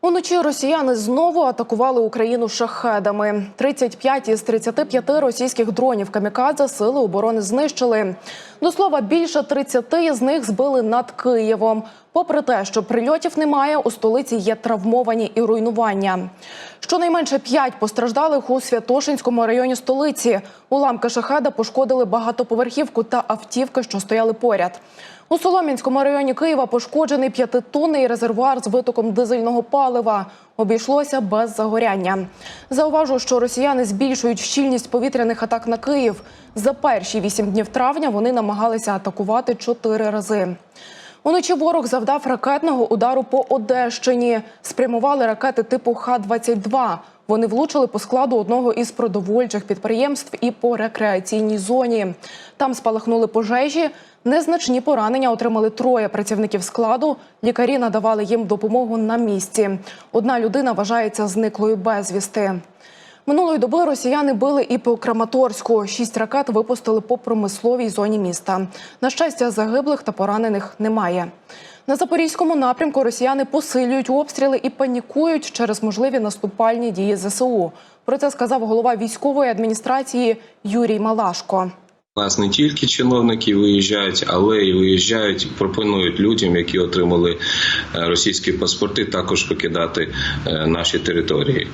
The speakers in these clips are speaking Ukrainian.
Уночі росіяни знову атакували Україну шахедами. 35 із 35 російських дронів камікадзе сили оборони знищили. До слова, більше 30 з них збили над Києвом. Попри те, що прильотів немає, у столиці є травмовані і руйнування. Щонайменше п'ять постраждалих у Святошинському районі столиці. Уламки шахеда пошкодили багатоповерхівку та автівки, що стояли поряд. У Солом'янському районі Києва пошкоджений п'ятитонний резервуар з витоком дизельного палива. Обійшлося без загоряння. Зауважу, що росіяни збільшують щільність повітряних атак на Київ. За перші вісім днів травня вони намагалися атакувати чотири рази. Уночі ворог завдав ракетного удару по Одещині. Спрямували ракети типу Х-22. Вони влучили по складу одного із продовольчих підприємств і по рекреаційній зоні. Там спалахнули пожежі. Незначні поранення отримали троє працівників складу. Лікарі надавали їм допомогу на місці. Одна людина вважається зниклою безвісти. Минулої доби росіяни били і по Краматорську. Шість ракет випустили по промисловій зоні міста. На щастя, загиблих та поранених немає. На запорізькому напрямку росіяни посилюють обстріли і панікують через можливі наступальні дії ЗСУ. Про це сказав голова військової адміністрації Юрій Малашко. Нас не тільки чиновники виїжджають, але й виїжджають, пропонують людям, які отримали е, російські паспорти, також покидати е, наші території.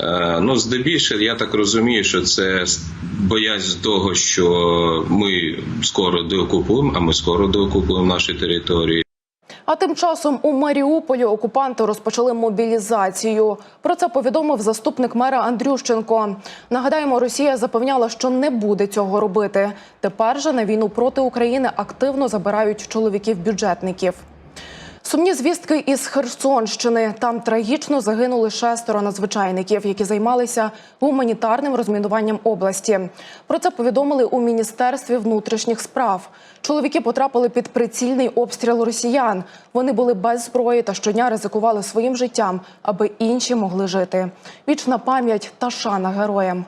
Е, Ну, здебільшого, я так розумію, що це боязнь того, що ми скоро деокупуємо, а ми скоро деокупуємо наші території. А тим часом у Маріуполі окупанти розпочали мобілізацію. Про це повідомив заступник мера Андрющенко. Нагадаємо, Росія запевняла, що не буде цього робити. Тепер же на війну проти України активно забирають чоловіків-бюджетників. Сумні звістки із Херсонщини. Там трагічно загинули шестеро надзвичайників, які займалися гуманітарним розмінуванням області. Про це повідомили у міністерстві внутрішніх справ. Чоловіки потрапили під прицільний обстріл росіян. Вони були без зброї та щодня ризикували своїм життям, аби інші могли жити. Вічна пам'ять та шана героям.